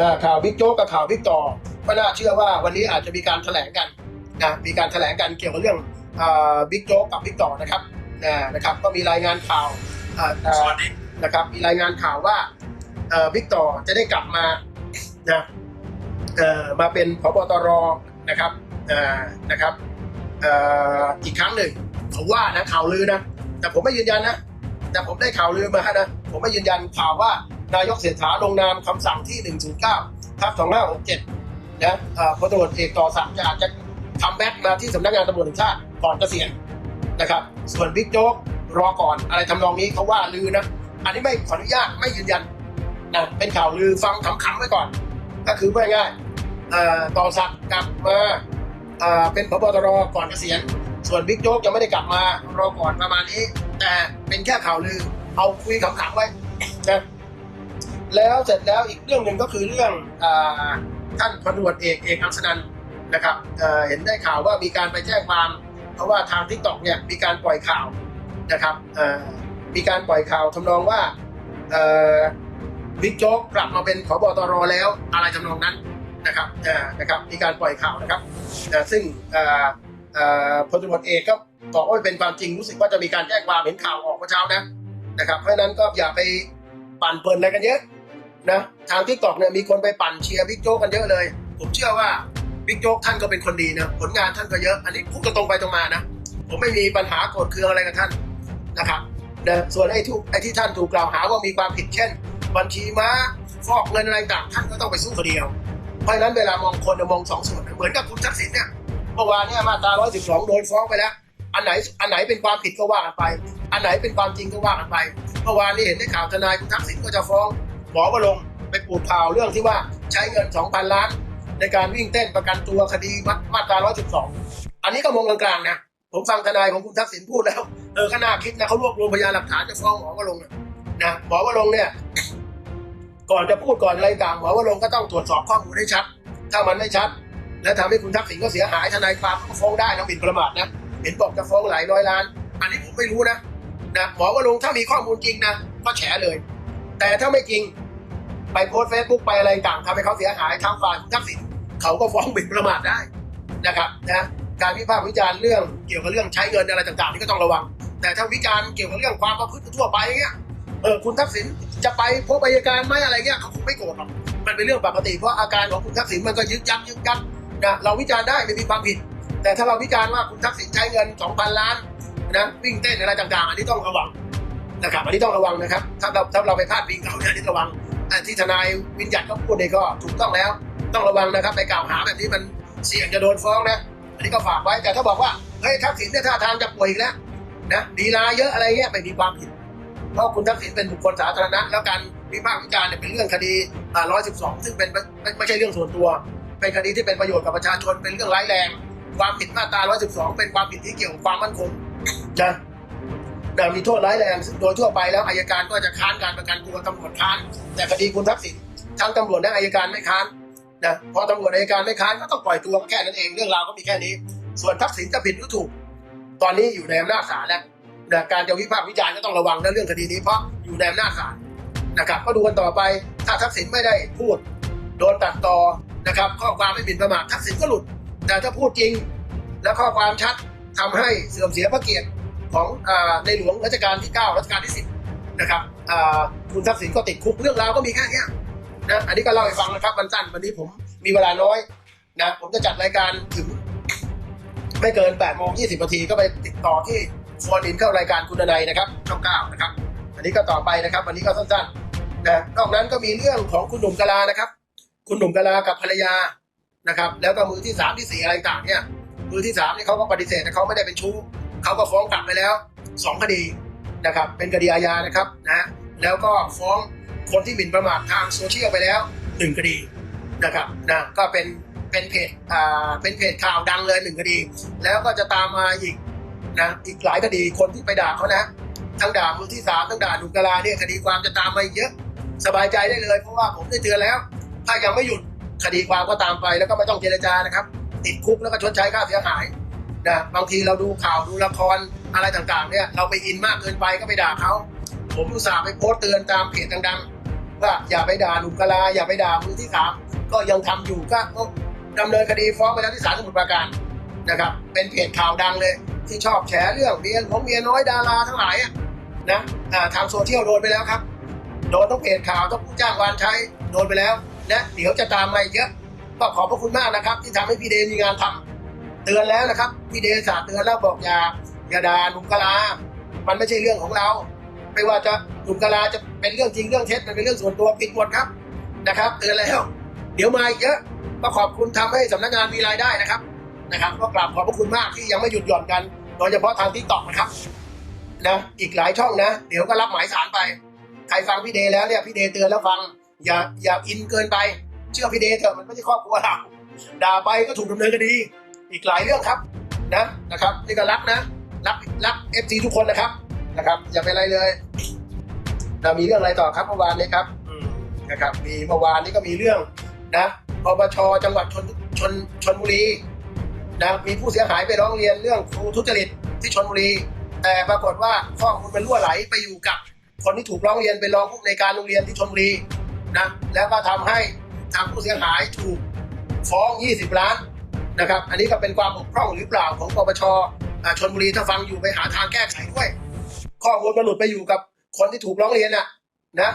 อ่าข่าวบิ๊กโจ๊กกับข่าวบิ๊กต่อก็น่าเชื่อว่าวันนี้อาจจะมีการแถลงกันนะมีการแถลงกันเกี่ยวกับเรื่องอ่าบิ๊กโจ๊กกับบิ๊กต่อนะครับนะนะครับ ก็มีรายงานข่าวอ่าอ่าสวัสดีนะครับ มีรายงานข่าวว่าเอ่อบิ๊กต่อจะได้กลับมานะเอ่อมาเป็นพบตรนะครับเอ่อนะครับเอ่ออีกครั้งหนึ่งเขาว่านะข่าวลือนะแต่ผมไม่ยืนยันนะแต่ผมได้ข่าวลือมานะผมไม่ยืนยันข่าวว่า นายกเศรษฐาลงนามคำสั่งที่ 109ทับ2567นะเอ่อพลตำรวจเอกต่อสักดิ์จะอาจจะทำแบ็กมาที่สำนักงานตำรวจแห่งชาติก่อนเกษียณนะครับ ส่วนบิ๊กโจ๊กรอก่อนอะไรทำนองนี้เขาว่าลือนะ อันนี้ไม่ขออนุญาตไม่ยืนยันนะเป็นข่าวลือฟังคำๆไว้ก่อน ก็คือว่าง่ายๆต่อสักดิ์กลับมาเอ่อเป็นพบตรก่อนเกษียณส่วนบิ๊กโจ๊กยังไม่ได้กลับมารอก่อนประมาณนี้ แต่เป็นแค่ข่าวลือเอาคุยขำๆไว้นะ แล้วเสร็จแล้วอีกเรื่องหนึ่งก็คือเรื่องอท่านพลตำรวจเอกเอกอังสนันนะครับเเห็นได้ข่าวว่ามีการไปแจ้งความ เพราะว่าทางทิกตอกเนี่ยมีการปล่อยข่าวนะครับมีการปล่อยข่าวทำนองว่าเอ่อบิ๊กโจ๊กกลับมาเป็นผบตรแล้วอะไรทำนองนั้นนะครับนะครับมีการปล่อยข่าวนะครับซึ่งพลตำรวจเอกก็บอกว่าเป็นความจริงรู้สึกว่าจะมีการแจ้งความเห็นข่าวออกเมื่อเช้านะนะครับเพราะนั้นก็อย่าไปปั่นเปิดอะไรกันเยอะ นะทางทิกตอกเนี่ยมีคนไปปั่นเชียร์บิ๊กโจ๊กกันเยอะเลย ผมเชื่อว่าบิ๊กโจ๊กท่านก็เป็นคนดีนะผลงานท่านก็เยอะ อันนี้พูดกันตรงไปตรงมานะผมไม่มีปัญหาโกรธเคืองอะไรกับท่านนะครับนะส่วนไอ้ทุกไอ้ที่ท่านถูกกล่าวหาว่ามีความผิดเช่น บัญชีม้าฟอกเงินอะไรต่างท่านก็ต้องไปสู้คดีเอาเพราะฉะนั้นเวลามองคนเนี่ยมองสองส่วนเหมือนกับคุณทักษิณเนี่ยเมื่อวานเนี่ยมาตรา112 โดนฟ้องไปแล้ว อันไหนอันไหนเป็นความผิดก็ว่ากันไป อันไหนเป็นความจริงก็ว่ากันไป เมื่อวานนี้เห็นได้ข่าวทนายคุณทักษิณก็จะฟ้อง หมอวรงไปปูดข่าวเรื่องที่ว่าใช้เงิน 2,000 ล้าน ในการวิ่งเต้นประกันตัวคดีมาตรา 112 อันนี้ก็มองกลางๆนะ ผมฟังทนายของคุณทักษิณพูดแล้ว เออก็น่าคิดนะเขารวบรวมพยานหลักฐานจะฟ้องหมอวรงนะนะหมอวรงเนี่ย ก่อนจะพูดก่อนอะไรต่างหมอวรงก็ต้องตรวจสอบข้อมูลให้ชัด ถ้ามันไม่ชัด และทำให้คุณทักษิณก็เสียหายทนายความก็ฟ้องได้นะหมิ่นประมาทนะเห็นบอกจะฟ้องหลายร้อยล้าน อันนี้ผมไม่รู้นะนะหมอวรงถ้ามีข้อมูลจริงนะก็แฉเลย แต่ถ้าไม่จริง ไปโพสเฟซบุ๊กไปอะไรต่างทำให้เขาเสียหายทางฝ่ายคุณทักษิณเขาก็ฟ้องหมิ่นประมาทได้นะครับนะการวิพากษ์วิจารณ์เรื่องเกี่ยวกับเรื่องใช้เงินอะไรต่างๆนี่ก็ต้องระวัง แต่ถ้าวิจารณ์เกี่ยวกับเรื่องความประพฤติทั่วไปเงี้ยเออคุณทักษิณจะไปพบอัยการไหมอะไรเงี้ยเขาคงไม่โกรธหรอกมันเป็นเรื่องปกติเพราะอาการของคุณทักษิณมันก็ยึกยักยึกยักนะเราวิจารณ์ได้ไม่มีความผิด แต่ถ้าเราวิจารณ์ว่าคุณทักษิณใช้เงิน 2,000 ล้านนะวิ่งเต้นอะไรต่างๆ อันนี้ต้องระวังนะครับอันนี้ต้องระวังนะครับ ถ้าเราถ้าเราไปพลาดพิงเขาเนี่ยอันนี้ระวัง ที่ทนายวินยัดเขาพูดเนี่ยก็ถูกต้องแล้ว ต้องระวังนะครับไปกล่าวหาแบบนี้มันเสี่ยงจะโดนฟ้องนะอันนี้ก็ฝากไว้แต่ถ้าบอกว่าเฮ้ยทักษิณเนี่ยท่าทางจะป่วยอีกแล้วนะดีลาเยอะอะไรเงี้ยไม่มีความผิดเพราะคุณทักษิณเป็นบุคคลสาธารณะ แล้วการวิพากษ์วิจารณ์เนี่ยเป็นเรื่องคดีอ่า112 ซึ่งเป็นไม่ไม่ไม่ใช่เรื่องส่วนตัว เป็นคดีที่เป็นประโยชน์กับประชาชนเป็นเรื่องร้ายแรง ความผิดมาตรา 112 เป็นความผิดที่เกี่ยวกับความมั่นคงนะ มีโทษร้ายแรงโดยทั่วไปแล้วอายการก็จะค้านการประกันตัวตำรวจค้าน แต่คดีคุณทักษิณทั้งตำรวจและอายการไม่ค้านนะพอตำรวจอายการไม่ค้านก็ต้องปล่อยตัวแค่นั้นเองเรื่องราวก็มีแค่นี้ ส่วนทักษิณจะผิดหรือถูก ตอนนี้อยู่ในอำนาจศาลแล้วนะการจะวิพากษ์วิจารณ์ก็ต้องระวังนะเรื่องคดีนี้เพราะอยู่ในอำนาจศาลนะครับก็ดูกันต่อไปถ้าทักษิณไม่ได้พูด โดนตัดต่อนะครับข้อความไม่หมิ่นประมาททักษิณก็หลุด แต่ถ้าพูดจริง และข้อความชัดทำให้เสื่อมเสียพระเกียรติ ของอในหลวงรัชกาลที่ 9 รัชกาลที่ 10 นะครับคุณทักษิณก็ติดคุกเรื่องราวก็มีแค่เนี้ยนะอันนี้ก็เล่าให้ฟังนะครับวันสั้นวันนี้ผมมีเวลาน้อยนะผมจะจัดรายการถึงไม่เกิน8โมง20นาทีก็ไปติดต่อที่โฟนอินเข้ารายการคุณนายนะครับช่อง9นะครับ อันนี้ก็ต่อไปนะครับ วันนี้ก็สั้นๆนะนอกนั้นก็มีเรื่องของคุณหนุ่มกะลานะครับ คุณหนุ่มกะลากับภรรยานะครับ แล้วก็มือที่สามที่สี่อะไรต่างเนี่ยมือที่สามนี่เขาก็ปฏิเสธนะเขาไม่ได้เป็นชู้ เขาก็ฟ้องกลับไปแล้วสองคดีนะครับ เป็นคดีอาญานะครับนะแล้วก็ฟ้องคนที่หมิ่นประมาททางโซเชียลไปแล้วหนึ่งคดีนะครับนะก็เป็นเป็นเพจอ่าเป็นเพจข่าวดังเลยหนึ่งคดี แล้วก็จะตามมาอีกนะอีกหลายคดีคนที่ไปด่าเขานะทั้งด่ามือที่สามทั้งด่าหนุ่มกะลาเนี่ยคดีความจะตามมาเยอะสบายใจได้เลยเพราะว่าผมได้เตือนแล้ว ถ้ายังไม่หยุดคดีความก็ตามไปแล้วก็ไม่ต้องเจรจานะครับ ติดคุกแล้วก็ชดใช้ค่าเสียหาย นะบางทีเราดูข่าวดูละครอะไรต่างๆ เนี่ย เราไปอินมากเกินไปก็ไปด่าเขาผมอุตส่าห์ไปโพสต์เตือนตามเพจดังๆว่าอย่าไปด่าหนุ่มกะลาอย่าไปด่ามือที่สามก็ยังทำอยู่ก็ดำเนินคดีฟ้องไปแล้วที่ศาลสมุทรปราการนะครับ เป็นเพจข่าวดังเลย ที่ชอบแฉเรื่องเมียของเมียน้อยดาราทั้งหลายนะทางโซเชียลโดนไปแล้วครับโดนต้องเพจข่าวต้องผู้จ้างวานใช้โดนไปแล้วนะเดี๋ยวจะตามมาอีกเยอะก็ขอบพระคุณมากนะครับ ที่ทำให้พี่เดมีงานทำ เตือนแล้วนะครับพี่เดสาเตือนแล้วบอกอย่าอย่าด่าหนุ่มกะลา มันไม่ใช่เรื่องของเรา ไม่ว่าจะหนุ่มกะลาจะเป็นเรื่องจริงเรื่องเท็จมันเป็นเรื่องส่วนตัวปิดหมดครับนะครับ เตือนแล้ว เดี๋ยวมาอีกเยอะก็ขอบคุณทำให้สำนักงานมีรายได้นะครับนะครับก็กราบขอบพระคุณมากที่ยังไม่หยุดหย่อนกันโดยเฉพาะทางทิกตอกนะครับนะอีกหลายช่องนะ เดี๋ยวก็รับหมายสารไป ใครฟังพี่เดแล้วเนี่ยพี่เดเตือนแล้วฟัง อย่าอย่าอินเกินไป เชื่อพี่เดเถอะมันไม่ใช่ครอบครัวเราด่าไปก็ถูกดำเนินคดี อีกหลายเรื่องครับนะนะครับนี่ก็รักนะรักรักเอฟซีทุกคนนะครับนะครับ อย่าเป็นอะไรเลยเรามีเรื่องอะไรต่อครับเมื่อวานนี้ครับอืมนะครับ มีเมื่อวานนี้ก็มีเรื่องนะปปชจังหวัดชนชนชนบุรีนะมีผู้เสียหายไปร้องเรียนเรื่องครูทุจริตที่ชนบุรี แต่ปรากฏว่าข้อมูลมันรั่วไหลไปอยู่กับ คนที่ถูกร้องเรียนเป็นรองผู้ในวยการโรงเรียนที่ชลบุรีนะแล้วก็ทำให้ทางผู้เสียหายถูกฟ้อง 20 ล้าน นะครับ อันนี้ก็เป็นความบกพร่องหรือเปล่าของปปชอ่าชลบุรีถ้าฟังอยู่ไปหาทางแก้ไขด้วย ข้อมูลมันหลุดไปอยู่กับคนที่ถูกร้องเรียนน่ะนะ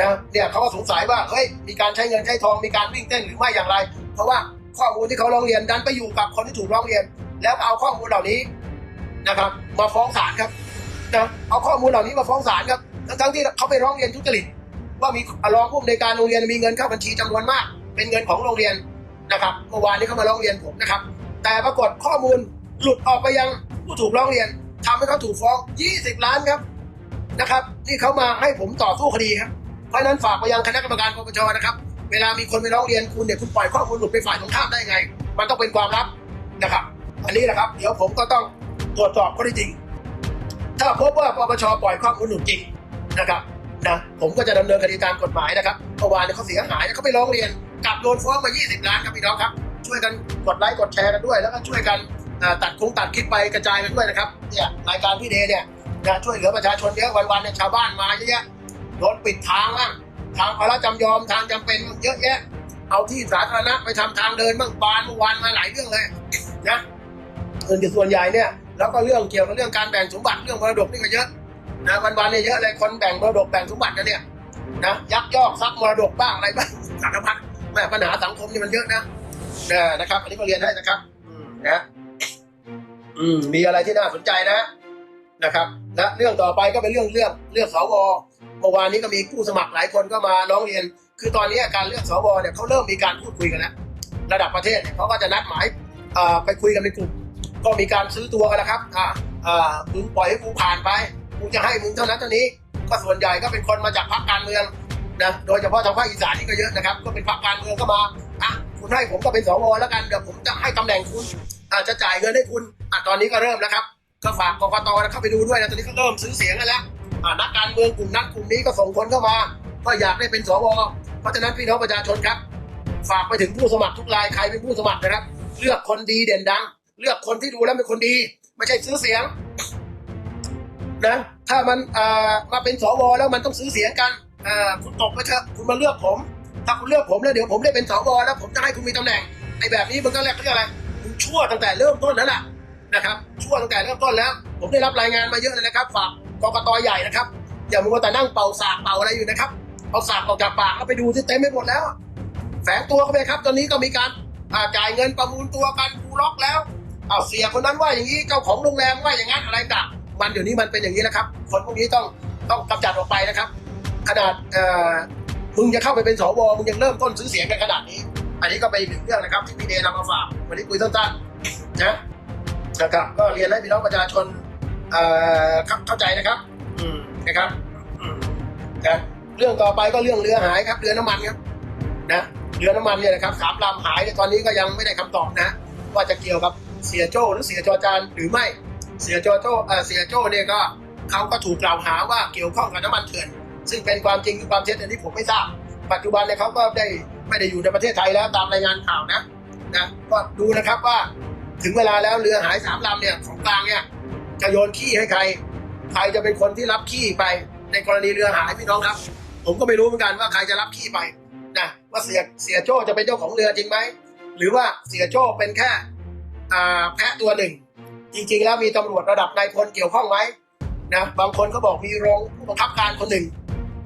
นะเนี่ยเขาก็สงสัยว่าเฮ้ยมีการใช้เงินใช้ทองมีการวิ่งเต้นหรือไม่อย่างไร เพราะว่าข้อมูลที่เขาร้องเรียนดันไปอยู่กับคนที่ถูกร้องเรียน แล้วเอาข้อมูลเหล่านี้นะครับ มาฟ้องศาลครับนะเอาข้อมูลเหล่านี้มาฟ้องศาลครับทั้งที่เขาไปร้องเรียนทุจริตว่ามีรองผู้อำนวยการโรงเรียนมีเงินเข้าบัญชีจำนวนมาก เป็นเงินของโรงเรียน นะครับเมื่อวานนี้เขามาร้องเรียนผมนะครับ แต่ปรากฏข้อมูลหลุดออกไปยังผู้ถูกร้องเรียนทำให้เขาถูกฟ้อง 20 ล้านครับนะครับนี่เขามาให้ผมต่อสู้คดีครับเพราะนั้นฝากไปยังคณะกรรมการปปชนะครับ เวลามีคนไปร้องเรียนคุณเนี่ยคุณปล่อยข้อมูลหลุดไปฝ่ายตรงข้ามได้ไง มันต้องเป็นความลับนะครับ อันนี้นะครับ เดี๋ยวผมก็ต้องตรวจสอบข้อท็จจริง ถ้าพบว่าปปชปล่อยข้อมูลหลุดจริงนะครับนะผมก็จะดำเนินคดีตามกฎหมายนะครับเมื่อวานเขาเสียหายเขาไปร้องเรียน กลับโดนฟ้องมา 20 ล้านครับพี่น้องครับ ช่วยกันกดไลค์กดแชร์กันด้วย แล้วก็ช่วยกันตัดคงตัดคลิปไปกระจายกันด้วยนะครับเนี่ยรายการพี่เดย์เนี่ยนะช่วยเหลือประชาชนเยอะวันๆเนี่ยชาวบ้านมาเยอะแยะโดนปิดทางบ้างทางพระจำยอมทางจำเป็นเยอะแยะ เอาที่สาธารณะไปทำทางเดินบ้างบานเมื่อวานมาหลายเรื่องเลยนะเงินส่วนใหญ่เนี่ยแล้วก็เรื่องเกี่ยวกับเรื่องการแบ่งสมบัติเรื่องมรดกนี่ก็เยอะนะวันๆเนี่ยเยอะเลยคนแบ่งมรดกแบ่งสมบัติกันเนี่ยนะยักยอกทรัพย์มรดกบ้างอะไรบ้างสารพัด แม่ปัญหาสังคมนี่มันเยอะนะนะนะครับ อันนี้ก็เรียนให้นะครับนะอืมมีอะไรที่น่าสนใจนะนะครับและเรื่องต่อไปก็เป็นเรื่องเรื่องเลือกสวเมื่อวานนี้ก็มีผู้สมัครหลายคนก็มาร้องเรียน คือตอนนี้การเลือกสวเนี่ยเขาเริ่มมีการพูดคุยกันแล้วระดับประเทศเนี่ยเขาก็จะนัดหมายไปคุยกันเป็นกลุ่มก็มีการซื้อตัวกันนะครับอ่าอ่ามึงปล่อยให้กูผ่านไปกูจะให้มึงเท่านั้นเท่านี้ ก็ส่วนใหญ่ก็เป็นคนมาจากพรรคการเมือง นะโดยเฉพาะทางภาคอีสานนี่ก็เยอะนะครับ ก็เป็นพรรคการเมืองก็มาอะคุณให้ผมก็เป็นสวแล้วกันเดี๋ยวผมจะให้ตำแหน่งคุณอาจจะจ่ายเงินให้คุณอะตอนนี้ก็เริ่มแล้วครับก็ฝากกกตนะเข้าไปดูด้วยนะตอนนี้ก็เริ่มซื้อเสียงกันแล้วอ่านักการเมืองกลุ่มนั้นกลุ่มนี้ก็ส่งคนเข้ามาก็อยากได้เป็นสวเพราะฉะนั้นพี่น้องประชาชนครับ ฝากไปถึงผู้สมัครทุกรายใครเป็นผู้สมัครนะครับ เลือกคนดีเด่นดัง เลือกคนที่ดูแล้วเป็นคนดี ไม่ใช่ซื้อเสียงนะถ้ามันอ่ามาเป็นสวแล้วมันต้องซื้อเสียงกัน อ่าคุณตกไปเถอะคุณมาเลือกผม ถ้าคุณเลือกผมแล้วเดี๋ยวผมได้เป็นสวแล้วผมจะให้คุณมีตำแหน่งไอ้แบบนี้มันก็เรียกเรียกอะไรคุณชั่วตั้งแต่เริ่มต้นแล้วล่ะนะครับชั่วตั้งแต่เริ่มต้นแล้ว ผมได้รับรายงานมาเยอะเลยนะครับฝากกกตใหญ่นะครับอย่ามัวแต่นั่งเป่าสากเป่าอะไรอยู่นะครับเอาสากออกจากปากแล้วไปดูที่เต็มไปหมดแล้ว แฝงตัวเข้าไปครับ ตอนนี้ก็มีการจ่ายเงินประมูลตัวกันกูล็อกแล้วเอาเสียคนนั้นว่าอย่างนี้เจ้าของโรงแรมว่าอย่างนั้นอะไรต่างมันเดี๋ยวนี้มันเป็นอย่างนี้แล้วครับ คนพวกนี้ต้องต้องกำจัดออกไปนะครับ ขนาดเอ่อมึงจะเข้าไปเป็นสวมึงยังเริ่มต้นซื้อเสียงกันขนาดนี้ อันนี้ก็เป็นอีกหนึ่งเรื่องนะครับที่พี่เดนำมาฝากวันนี้คุยสั้นๆนะนะครับก็เรียนให้พี่น้องประชาชนเอ่อเข้าใจนะครับอืนะครับนะเรื่องต่อไปก็เรื่องเรือหายครับเรือน้ำมันครับนะเรือน้ำมันเนี่ยนะครับสามลำหายตอนนี้ก็ยังไม่ได้คำตอบนะ ว่าจะเกี่ยวกับเสียโจ้หรือเสียจอจานหรือไม่เสียจอโจ้เออเสียโจ้เนี่ยก็เขาก็ถูกกล่าวหาว่าเกี่ยวข้องกับน้ำมันเถื่อน ซึ่งเป็นความจริงหรือความเท็จอันนี้ผมไม่ทราบ ปัจจุบันเนี่ยเขาก็ได้ไม่ได้อยู่ในประเทศไทยแล้วตามรายงานข่าวนะนะก็ดูนะครับว่าถึงเวลาแล้วเรือหายสามลำเนี่ยของกลางเนี่ยจะโยนขี้ให้ใคร ใครจะเป็นคนที่รับขี้ไปในกรณีเรือหายพี่น้องครับ ผมก็ไม่รู้เหมือนกันว่าใครจะรับขี้ไปนะว่าเสียเสียโจ้จะเป็นเจ้าของเรือจริงไหมหรือว่าเสียโจ้เป็นแค่แพะตัวหนึ่ง จริงๆ แล้วมีตำรวจระดับนายพลเกี่ยวข้องไหมนะบางคนก็บอกมีรองผู้บังคับการคนหนึ่ง